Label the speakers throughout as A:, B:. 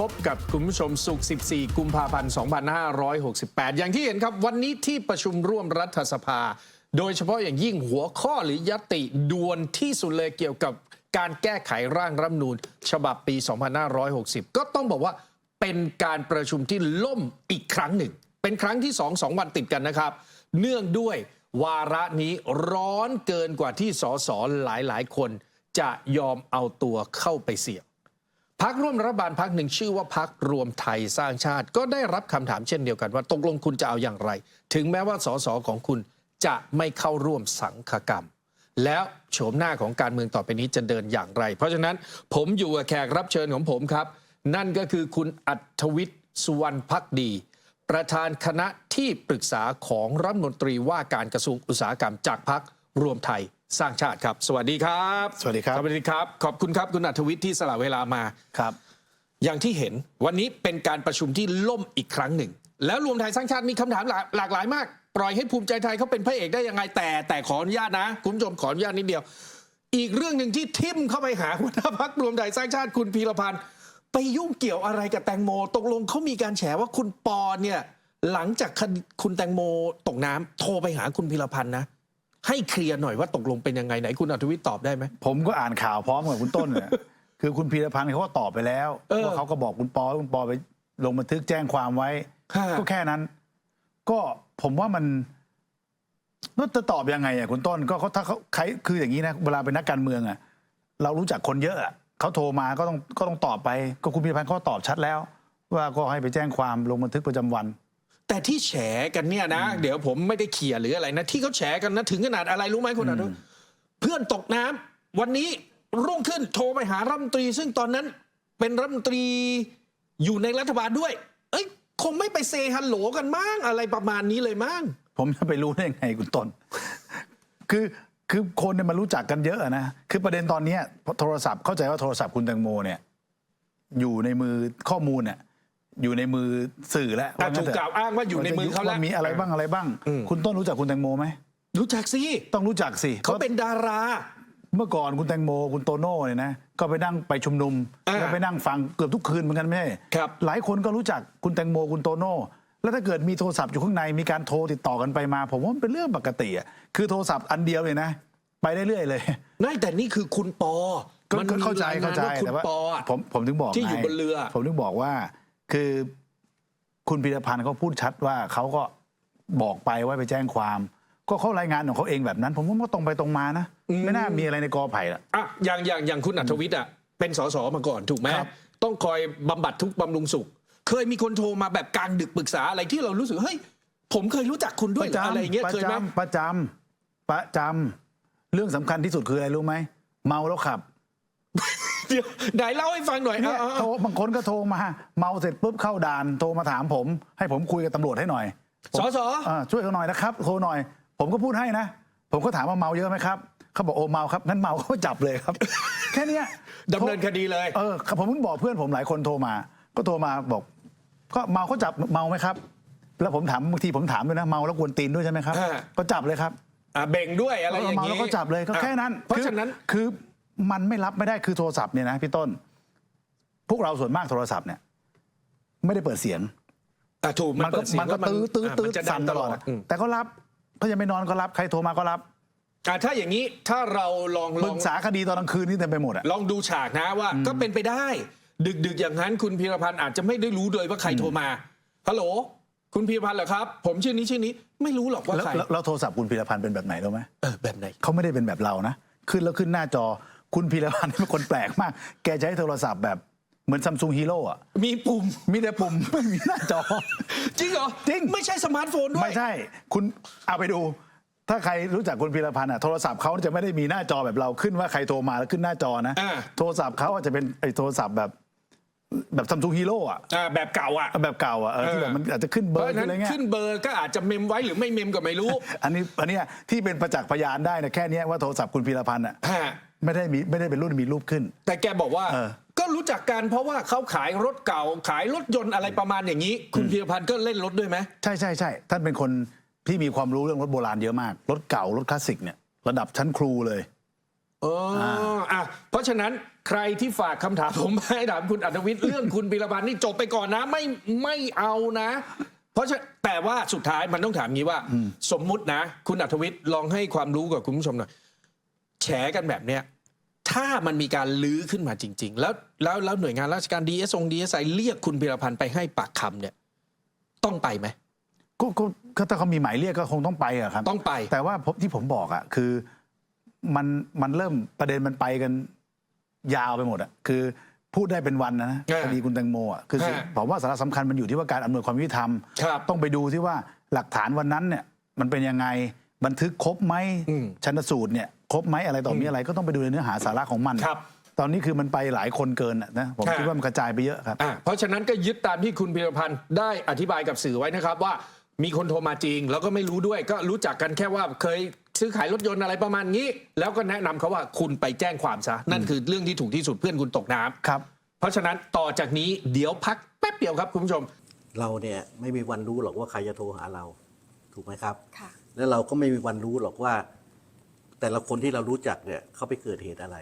A: พบกับคุณผู้ชมสุข 14 กุมภาพันธ์ 2568 อย่างที่เห็นครับวันนี้ที่ประชุมร่วมรัฐสภา โดยเฉพาะอย่างยิ่งหัวข้อหรือยติด่วนที่สุดเลยเกี่ยวกับการแก้ไขร่างรัฐมนูญฉบับปี 2560 ก็ต้องบอกว่าเป็นการประชุมที่ล่มอีกครั้งหนึ่ง เป็นครั้งที่สองสองวันติดกันนะครับ เนื่องด้วยวาระนี้ร้อนเกินกว่าที่สสหลายๆ คนจะยอมเอาตัวเข้าไปเสี่ยง พักร่วมรัฐบาลพักหนึ่งชื่อว่าพักรวมไทยสร้างชาติ ก็ได้รับคำถามเช่นเดียวกันว่าตกลงคุณจะเอาอย่างไร ถึงแม้ว่าสสของคุณจะไม่เข้าร่วมสังฆกรรม แล้วโฉมหน้าของการเมืองต่อไปนี้จะเดินอย่างไร เพราะฉะนั้นผมอยู่กับแขกรับเชิญของผมครับ นั่นก็คือคุณอัธวิทย์สุวรรณพักดี ประธานคณะที่ปรึกษาของรัฐมนตรีว่าการกระทรวงอุตสาหกรรมจากพักรวมไทย สร้างชาติครับ สวัสดีครับ
B: สวัสดีครับ
A: สวัสดีครับ ขอบคุณครับคุณอัธวิทย์ที่สละเวลามา
B: ครับ
A: อย่างที่เห็นวันนี้เป็นการประชุมที่ล่มอีกครั้งหนึ่ง แล้วรวมไทยสร้างชาติมีคำถามหลากหลากหลายมาก ปล่อยให้ภูมิใจไทยเขาเป็นพระเอกได้ยังไงแต่แต่ขออนุญาตนะคุณผู้ชมขออนุญาตนิดเดียว อีกเรื่องหนึ่งที่ทิมเข้าไปหาหัวหน้าพักรวมไทยสร้างชาติคุณพีรพันธ์ไปยุ่งเกี่ยวอะไรกับแตงโม ตกลงเขามีการแฉว่าคุณปอเนี่ยหลังจากคดีคุณแตงโมตกน้ำโทรไปหาคุณพีรพันธ์นะ ให้เคลียร์หน่อยว่าตกลงเป็นยังไงไหนคุณอัธวิทย์ตอบได้ไหม
B: ผมก็อ่านข่าวพร้อมกับคุณต้นเนี่ย คือคุณพีรพันธ์เขาก็ตอบไปแล้ว
A: เออ
B: ว่าเขาก็บอกคุณปอคุณปอไปลงบันทึกแจ้งความไว้
A: ฮะ
B: ก็แค่นั้น ก็ผมว่ามันน่าจะตอบยังไงอะคุณต้นก็เขาถ้าเขาใครคืออย่างนี้นะเวลาเป็นนักการเมืองอะ เรารู้จักคนเยอะอะเขาโทรมาก็ต้องก็ต้องตอบไป ก็คุณพีรพันธ์เขาก็ตอบชัดแล้ว ว่าก็ให้ไปแจ้งความลงบันทึกประจำวัน
A: แต่ที่แฉกันเนี่ยนะ เดี๋ยวผมไม่ได้เขี่ยหรืออะไรนะ ที่เขาแฉกันนะถึงขนาดอะไรรู้ไหมคุณอนุเพื่อนตกน้ำวันนี้รุ่งขึ้นโทรไปหารัฐมนตรี ซึ่งตอนนั้นเป็นรัฐมนตรีอยู่ในรัฐบาลด้วย เอ้ยคงไม่ไปเซฮัลโหลกันมั้งอะไรประมาณนี้เลยมั้ง
B: ผมจะไปรู้ได้ยังไงคุณต้นคือคือคนเนี่ยมันรู้จักกันเยอะอะนะคือประเด็นตอนเนี้ยโทรศัพท์เข้าใจว่าโทรศัพท์คุณแตงโมเนี่ย อยู่ในมือข้อมูลเนี่ย อยู่ในมือสื่อแล้ว
A: แต่
B: งั้
A: ถู
B: น
A: ก
B: เถะ
A: กล่าวอ้างว่าอยู่ในมือเขาแล้ว
B: ว่มีอะไรบ้างอะไรบ้าง
A: อืม
B: คุณต้นรู้จักคุณแตงโมไหม
A: รู้จักสิ
B: ต้องรู้จักสิ
A: เขาเป็นดารา
B: เมื่อก่อนคุณแตงโมคุณโตโน่เนี่ยนะก็ไปนั่งไปชุมนุม
A: อ่า
B: แล้วไปนั่งฟังเกือบทุกคืนเหมือนกันไม่ใช่
A: ครับ
B: หลายคนก็รู้จักคุณแตงโมคุณโตโน่แล้วถ้าเกิดมีโทรศัพท์อยู่ข้างในมีการโทรติดต่อกันไปมา ผมว่ามันเป็นเรื่องปกติอะคือโทรศัพท์อันเดียวเลยนะ ไปได้เรื่อยเลย
A: ไม่แต่นี่คือคุณปอ
B: ก็
A: มัน
B: ก็
A: มี
B: เข้าใจ
A: รายง
B: เข้านใจ
A: ว่าคุณ
B: แต่ว่า
A: ปออะ
B: ผมผมถึงบอก
A: ที่อยู่
B: ไง
A: บนเรือ
B: ผมถึงบอกว่า คือคุณพีรพันธ์เขาพูดชัดว่าเขาก็บอกไปว่าไปแจ้งความ ก็เขารายงานของเขาเองแบบนั้น ผมว่ามันก็ตรงไปตรงมานะไม่น่ามีอะไรในกอไผ่ละ
A: อะอย่างอย่างอย่างคุณอัธวิทย์อะเป็นสสมาก่อนถูกไหม
B: ครับ
A: ต้องคอยบำบัดทุกข์บำรุงสุข เคยมีคนโทรมาแบบกลางดึกปรึกษาอะไรที่เรารู้สึกเฮ้ยผมเคยรู้จักคุณด้วยเหรออะไรอย่างเงี้ย
B: ประ
A: เคยไหม
B: จำประจำประจำเรื่องสำคัญที่สุดคืออะไรรู้ไหมเมาแล้วขับ
A: เดี๋ยวไหนเล่าให้ฟังหน่อย
B: เนี่ย
A: เอาเอา
B: โทร
A: เอา
B: บางคนก็โทรมา เมาเสร็จปุ๊บเข้าด่านโทรมาถามผม ให้ผมคุยกับตำรวจให้หน่อยผม
A: สส
B: อ่าช่วยเขาหน่อยนะครับโทรหน่อย ผมก็พูดให้นะ ผมก็ถามว่าเมาเยอะไหมครับเขาบอกโอ้เมาครับงั้นเมาก็จับเลยครับ แค่เนี้ย
A: ดำเนินคดีเลย
B: เออผมเพิ่งบอกเพื่อนผมหลายคนโทรมา ก็โทรมาบอก ก็เมาก็จับเมาไหมครับ แล้วผมถามบางทีผมถามด้วยนะเมาแล้วกวนตีนด้วยใช่ไหมครับ
A: อ่า
B: ก็จับเลยครับ
A: อะเบ่งด้วยอะไรอย่าง
B: เมา
A: งี้
B: แล้วก็จับเลยก็แค่นั้น
A: เพราะ
B: คือ
A: ฉะนั้น
B: คือ มันไม่รับไม่ได้คือโทรศัพท์เนี่ยนะพี่ต้น พวกเราส่วนมากโทรศัพท์เนี่ย ไม่ได้เปิดเสียง
A: อะถูก
B: มันก็
A: เปิดเสียง
B: มันก็
A: แล้ว
B: ตื้อตื้อ
A: อะ
B: ตื้อ
A: มันจะ
B: สั่นตลอดอะ
A: อืม
B: แต่ก็รับถ้ายังไม่นอนก็รับใครโทรมาก็รับ
A: อะถ้าอย่างนี้ถ้าเราลองล
B: ปรึ
A: อง
B: กษาคดีตอนกลางคืนนี่เต็มไปหมดอะ
A: ลองดูฉากนะว่า ก็เป็นไปได้ดึกดึกๆอย่างนั้นคุณพีรพันธ์อาจจะไม่ได้รู้เลยว่าใครโทรมาฮัลโหลคุณพีรพันธ์เหรอครับ ผมชื่อนี้ชื่อนี้ไม่รู้หรอกว่า
B: แล้ว
A: ใคร
B: แล้วแล้วโทรศัพท์คุณพีรพันธ์เป็นแบบไหนรู้ไหม
A: เออแบบไหน
B: เขาไม่ได้เป็นแบบเรานะขึ้นแล้วขึ้นหน้าจอ คุณพีรพันธ์เป็นคนแปลกมาก แกใช้โทรศัพท์แบบเหมือนซัมซุงฮีโร่อะ
A: มีปุ่ม
B: มีแต่ปุ่ม ไม่มีหน้าจอ
A: จริงเหรอ
B: จริง
A: ไม่ใช่สมาร์ทโฟนด้วย
B: ไม่ใช่ คุณเอาไปดู ถ้าใครรู้จักคุณพีรพันธ์อะโทรศัพท์เขาจะไม่ได้มีหน้าจอแบบเราขึ้นว่าใครโทรมาแล้วขึ้นหน้าจอนะ
A: อ่า
B: โทรศัพท์เขาอาจจะเป็นไอ้โทรศัพท์แบบแบบซัมซุงฮีโร่อะ
A: อ่าแบบเก่าอะ
B: แบบเก่าอะเออที่
A: เออ
B: แบบมันอาจจะขึ้นเบ
A: เพ
B: อ
A: ราะ
B: ร์
A: ฉะนั้น
B: อะไรเงี้ย
A: ขึ้นเบอร์ก็อาจจะเมมไว้หรือไม่เมมก็ไม่รู้
B: อันนี้อันเนี้ยที่เป็นประจักษ์พยานได้นะแค่เนี้ยว่าโทรศัพท์คุณพีรพันธ์อะ
A: ฮะ
B: ไม่ได้มีไม่ได้เป็นรุ่นมีรูปขึ้น
A: แต่แกบอกว่า
B: เออ
A: ก็รู้จักกันเพราะว่าเขาขายรถเก่าขายรถยนต์อะไรประมาณอย่างนี้ คุณพีรพันธ์ก็เล่นรถด้วยไหม
B: ใช่ใช่ใช่ท่านเป็นคนที่มีความรู้เรื่องรถโบราณเยอะมาก รถเก่ารถคลาสสิกเนี่ยระดับชั้นครูเลย
A: เอออะเพราะฉะนั้นใครที่ฝากคำถามผมมาให้ถามคุณอัธวิทย์ เรื่องคุณพีรพันธ์นี่จบไปก่อนนะไม่ไม่เอานะ เพราะฉะแต่ว่าสุดท้ายมันต้องถามงี้ว่า สมมุตินะ คุณอัธวิทย์ลองให้ความรู้กับคุณผู้ชมหน่อย แฉกันแบบเนี้ยถ้ามันมีการลื้อขึ้นมาจริง ๆ แล้วแล้วแล้วหน่วยงานราชการดีเอสองดีเอสไอเรียกคุณพีรพันธ์ไปให้ปากคำเนี่ย ต้องไปไหม
B: ก็ก็ก็ถ้าเขามีหมายเรียกก็คงต้องไปอะครับ
A: ต้องไป
B: แต่ว่าผมที่ผมบอกอะคือมันมันเริ่มประเด็นมันไปกันยาวไปหมดอะคือพูดได้เป็นวันนะนะ
A: เออ
B: คดีคุณแตงโมอะคือ
A: ฮะ
B: ผมว่าสาระสำคัญมันอยู่ที่ว่าการอำนวยความยุติธรรม
A: ครับ
B: ต้องไปดูที่ว่าหลักฐานวันนั้นเนี่ยมันเป็นยังไงบันทึกครบไหม
A: อืม
B: ชันสูตรเนี่ย ครบไหมอะไรต่อมีอะไรก็ต้องไปดูในเนื้อหาสาระของมัน
A: ครับ
B: ตอนนี้คือมันไปหลายคนเกินอะนะผม
A: ฮะ
B: คิดว่ามันกระจายไปเยอะครับ
A: อะเพราะฉะนั้นก็ยึดตามที่คุณพีรพันธ์ได้อธิบายกับสื่อไว้นะครับว่ามีคนโทรมาจริง แล้วก็ไม่รู้ด้วยก็รู้จักกันแค่ว่าเคยซื้อขายรถยนต์อะไรประมาณนี้ แล้วก็แนะนำเขาว่าคุณไปแจ้งความซะนั่นคือเรื่องที่ถูกที่สุดเพื่อนคุณตกน้ำ
B: ครับ
A: เพราะฉะนั้นต่อจากนี้เดี๋ยวพักแป๊บเดียวครับคุณผู้ชม
C: เราเนี่ยไม่มีวันรู้หรอกว่าใครจะโทรหาเรา ถูกไหมครับ
D: ค่ะ
C: แล้วเราก็ไม่มีวันรู้หรอกว่า แต่ละคนที่เรารู้จักเนี่ยเขาไปเกิดเหตุอะไร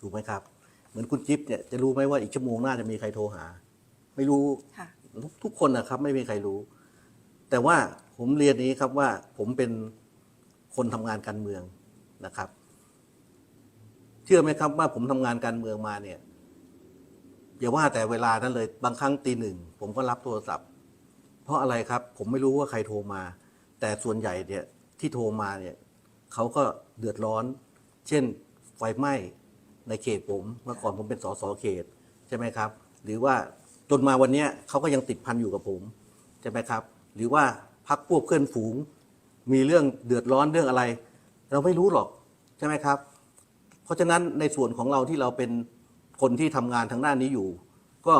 C: ถูกไหมครับ เหมือนคุณจิ๊บเนี่ยจะรู้ไหมว่าอีกชั่วโมงหน้าจะมีใครโทรหา ไม่รู้
D: ค่ะ
C: ทุกทุกคนนะครับ ไม่มีใครรู้ แต่ว่าผมเรียนนี้ครับว่าผมเป็นคนทำงานการเมืองนะครับ เชื่อไหมครับว่าผมทำงานการเมืองมาเนี่ยอย่าว่าแต่เวลานั้นเลย บางครั้งตีหนึ่งผมก็รับโทรศัพท์ เพราะอะไรครับ ผมไม่รู้ว่าใครโทรมา แต่ส่วนใหญ่เนี่ยที่โทรมาเนี่ย เขาก็เดือดร้อน เช่นไฟไหม้ในเขตผมเมื่อก่อนผมเป็นสสเขตใช่ไหมครับ หรือว่าจนมาวันนี้เขาก็ยังติดพันอยู่กับผมใช่ไหมครับ หรือว่าพักพวกเพื่อนฝูง มีเรื่องเดือดร้อนเรื่องอะไร เราไม่รู้หรอกใช่ไหมครับ เพราะฉะนั้นในส่วนของเราที่เราเป็นคนที่ทำงานทางด้านนี้อยู่ ก็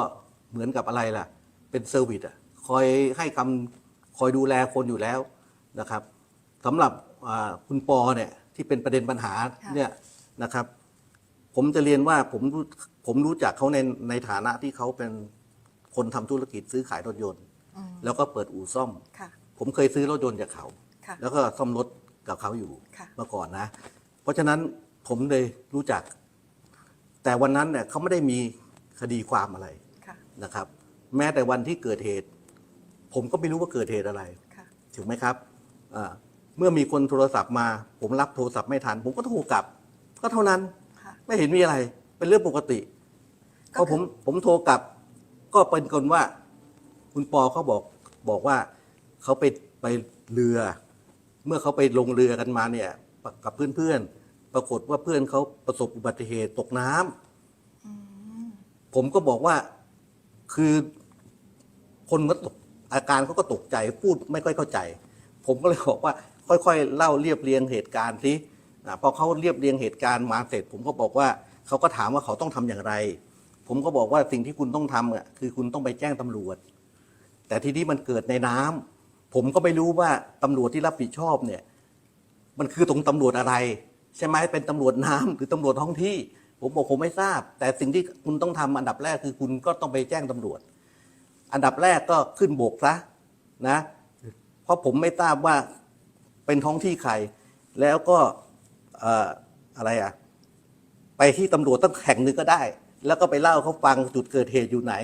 C: เหมือนกับอะไรล่ะ เป็นเซอร์วิสอะคอยให้คำคอยดูแลคนอยู่แล้วนะครับสำหรับ คุณปอเนี่ยที่เป็นประเด็นปัญหา
D: ค่ะ
C: เนี่ยนะครับ ผมจะเรียนว่าผมรู้ผมรู้จักเขาในในฐานะที่เขาเป็นคนทำธุรกิจซื้อขายรถยนต์
D: อืม
C: แล้วก็เปิดอู่ซ่อม
D: ค่ะ
C: ผมเคยซื้อรถยนต์จากเขา
D: ค่ะ
C: แล้วก็ซ่อมรถกับเขาอยู่
D: ค่ะ
C: เมื่อก่อนนะ เพราะฉะนั้นผมเลยรู้จัก แต่วันนั้นเนี่ยเขาไม่ได้มีคดีความอะไร
D: ค่ะ
C: นะครับ แม้แต่วันที่เกิดเหตุ ผมก็ไม่รู้ว่าเกิดเหตุอะไร
D: ค่ะ
C: ถูกไหมครับอ่า เมื่อมีคนโทรศัพท์มา ผมรับโทรศัพท์ไม่ทัน ผมก็โทรกลับ ก็เท่านั้น
D: ค่ะ
C: ไม่เห็นมีอะไร เป็นเรื่องปกติ
D: ก็
C: พอ
D: คือ
C: ผมผมโทรกลับ ก็เป็นคนว่า คุณปอเขาบอกบอกว่าเขาไปไปเรือ เมื่อเขาไปลงเรือกันมาเนี่ย กับเพื่อนๆ ปรากฏว่าเพื่อนเขาประสบอุบัติเหตุตกน้ำผมก็บอกว่าคือคนก็ตกอาการเขาก็ตกใจพูดไม่ค่อยเข้าใจ ผมก็เลยบอกว่า ค่อยๆ เล่าเรียบเรียงเหตุการณ์ที่พอเขาเรียบเรียงเหตุการณ์มาเสร็จ ผมก็บอกว่าเขาก็ถามว่าเขาต้องทำอย่างไร ผมก็บอกว่าสิ่งที่คุณต้องทำคือคุณต้องไปแจ้งตำรวจ แต่ทีนี้มันเกิดในน้ำผมก็ไม่รู้ว่าตำรวจที่รับผิดชอบเนี่ย มันคือตรงตำรวจอะไร ใช่ไหมเป็นตำรวจน้ำหรือตำรวจท้องที่ ผมบอกผมไม่ทราบ แต่สิ่งที่คุณต้องทำอันดับแรกคือคุณก็ต้องไปแจ้งตำรวจ อันดับแรกก็ขึ้นบกซะนะ เพราะผมไม่ทราบว่า เป็นท้องที่ใคร แล้วก็เอ่ออะไรอะ ไปที่ตำรวจตั้งแห่งหนึ่งก็ได้ แล้วก็ไปเล่าเขาฟังจุดเกิดเหตุอยู่ไหน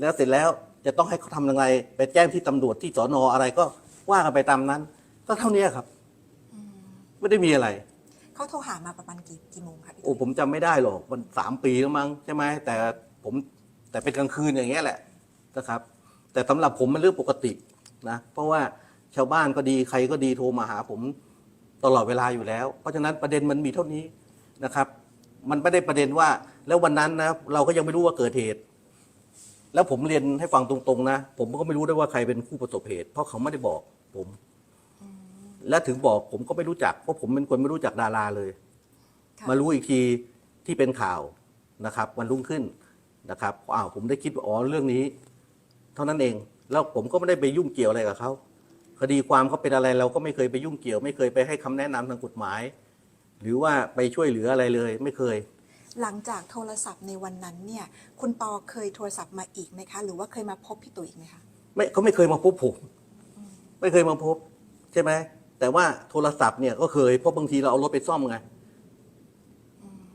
C: แล้วเสร็จแล้วจะต้องให้เขาทำยังไงไปแจ้งที่ตำรวจที่สอนออะไรก็ว่ากันไปตามนั้น ก็เท่านี้ครับไม่ได้มีอะไร
D: เขาโทรหามาประมาณกี่กี่โมงคะพี่
C: โอ้ผมจำไม่ได้หรอกมันสามปีแล้วมั้งใช่ไหมแต่ผมแต่เป็นกลางคืนอย่างเงี้ยแหละนะครับ แต่สำหรับผมมันเรื่องปกตินะ เพราะว่า ชาวบ้านก็ดีใครก็ดีโทรมาหาผมตลอดเวลาอยู่แล้ว เพราะฉะนั้นประเด็นมันมีเท่านี้นะครับ มันไม่ได้ประเด็นว่า แล้ววันนั้นนะเราก็ยังไม่รู้ว่าเกิดเหตุ แล้วผมเรียนให้ฟังตรงๆนะ ผมก็ไม่รู้ได้ว่าใครเป็นผู้ประสบเหตุ เพราะเขาไม่ได้บอกผม และถึงบอกผมก็ไม่รู้จัก เพราะผมเป็นคนไม่รู้จักดาราเลย
D: ค่ะ
C: มารู้อีกทีที่เป็นข่าวนะครับ วันรุ่งขึ้นนะครับอ้าวผมได้คิดว่าอ๋อเรื่องนี้ เท่านั้นเอง แล้วผมก็ไม่ได้ไปยุ่งเกี่ยวอะไรกับเขา คดีความเขาเป็นอะไรเราก็ไม่เคยไปยุ่งเกี่ยว ไม่เคยไปให้คำแนะนำทางกฎหมาย หรือว่าไปช่วยเหลืออะไรเลยไม่เคย
D: หลังจากโทรศัพท์ในวันนั้นเนี่ย คุณปอเคยโทรศัพท์มาอีกไหมคะ หรือว่าเคยมาพบพี่ตุ๋ยอีกไหมคะ
C: ไม่เขาไม่เคยมาพบผมไม่เคยมาพบ ใช่ไหมแต่ว่าโทรศัพท์เนี่ยก็เคยเพราะบางทีเราเอารถไปซ่อมไง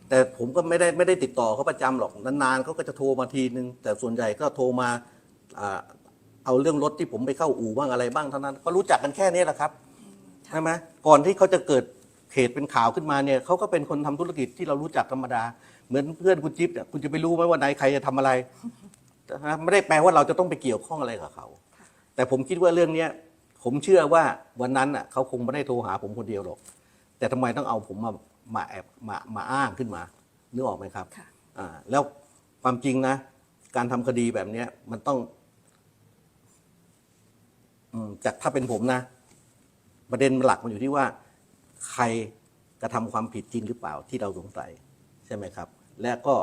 C: แต่ผมก็ไม่ได้ไม่ได้ติดต่อเขาประจำหรอกนานๆเขาก็จะโทรมาทีนึงแต่ส่วนใหญ่ก็โทรมาอ่า เอาเรื่องรถที่ผมไปเข้าอู่บ้างอะไรบ้างเท่านั้น ก็รู้จักกันแค่นี้แหละครับใช่ไหมก่อนที่เขาจะเกิดเหตุเป็นข่าวขึ้นมาเนี่ยเขาก็เป็นคนทำธุรกิจที่เรารู้จักธรรมดา เหมือนเพื่อนคุณจิ๊บเนี่ยคุณจะไปรู้ไหมว่าไหนใครจะทำอะไรนะไม่ได้แปลว่าเราจะต้องไปเกี่ยวข้องอะไรกับเขา แต่ผมคิดว่าเรื่องเนี้ยผมเชื่อว่าวันนั้นอะเขาคงไม่ได้โทรหาผมคนเดียวหรอก แต่ทำไมต้องเอาผมมามาแอบมามาอ้างขึ้นมานึกออกไหมครับ
D: ค่ะ
C: อ่าแล้วความจริงนะ การทำคดีแบบเนี้ยมันต้องอืม จากถ้าเป็นผมนะ ประเด็นหลักมันอยู่ที่ว่าใครกระทำความผิดจริงหรือเปล่าที่เราสงสัยใช่ไหมครับ และก็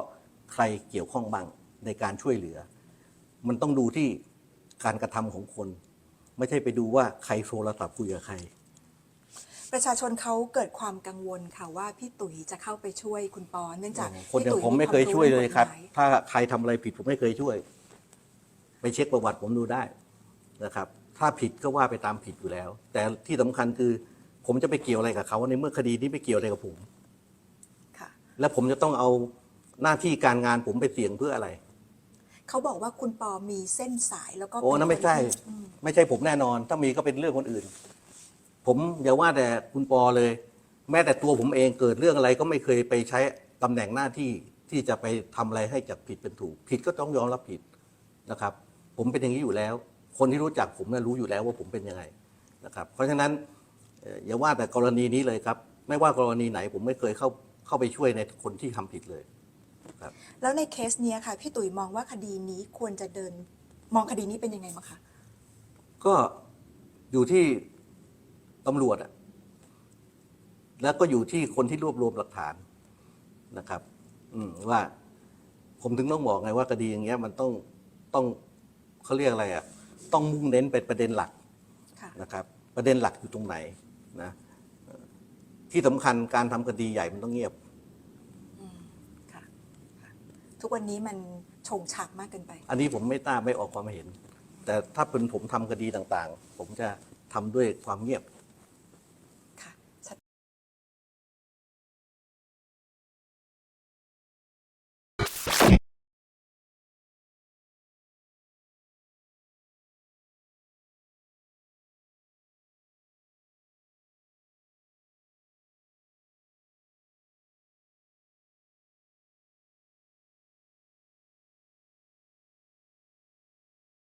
C: ใครเกี่ยวข้องบ้างในการช่วยเหลือ มันต้องดูที่การกระทำของคน ไม่ใช่ไปดูว่าใครโทรศัพท์คุยกับใคร
D: ประชาชนเขาเกิดความกังวลค่ะว่าพี่ตุ๋ยจะเข้าไปช่วยคุณปอเนื่องจาก
C: คนอย่าง
D: พี่ตุ๋
C: ผมไม่เคยช่วยเลยครับ
D: มีวาม
C: ถ้าใครทำอะไรผิดผมไม่เคยช่วย ไปเช็คประวัติผมดูได้นะครับ ถ้าผิดก็ว่าไปตามผิดอยู่แล้ว แต่ที่สำคัญคือ ผมจะไปเกี่ยวอะไรกับเขาในเมื่อคดีนี้ไม่เกี่ยวอะไรกับผม
D: ค่ะ
C: และผมจะต้องเอาหน้าที่การงานผมไปเสี่ยงเพื่ออะไร
D: เขาบอกว่าคุณปอมีเส้นสายแล้วก็
C: โอ้นั่นไม่ใช่
D: อืม
C: ไม่ใช่ผมแน่นอน ถ้ามีก็เป็นเรื่องคนอื่น ผมอย่าว่าแต่คุณปอเลย แม้แต่ตัวผมเองเกิดเรื่องอะไรก็ไม่เคยไปใช้ตำแหน่งหน้าที่ที่จะไปทำอะไรให้จากผิดเป็นถูก ผิดก็ต้องยอมรับผิดนะครับ ผมเป็นอย่างนี้อยู่แล้ว คนที่รู้จักผมน่ะรู้อยู่แล้วว่าผมเป็นยังไงนะครับ เพราะฉะนั้นเอ่ออย่าว่าแต่กรณีนี้เลยครับ ไม่ว่ากรณีไหนผมไม่เคยเข้าเข้าไปช่วยในคนที่ทำผิดเลย
D: แล้วในเคสเนี้ยค่ะพี่ตุ๋ยมองว่าคดีนี้ควรจะเดิน มองคดีนี้เป็นยังไงบ้างคะ
C: ก็อยู่ที่ตำรวจอะแล้วก็อยู่ที่คนที่รวบรวมหลักฐานนะครับ อืมว่า ผมถึงต้องบอกไงว่าคดีอย่างเงี้ย มันต้องต้องเขาเรียกอะไรอะ ต้องมุ่งเน้นเป็นประเด็นหลัก
D: ค่ะ
C: นะครับ ประเด็นหลักอยู่ตรงไหนนะเอ่อที่สำคัญการทำคดีใหญ่มันต้องเงียบ
D: ค่ะค่ะทุกวันนี้มันโฉงฉากมากเกินไป
C: อันนี้ผมไม่ต้าไม่ออกความเห็น แต่ถ้าเป็นผมทำคดีต่างๆ ผมจะทำด้วยความเงียบ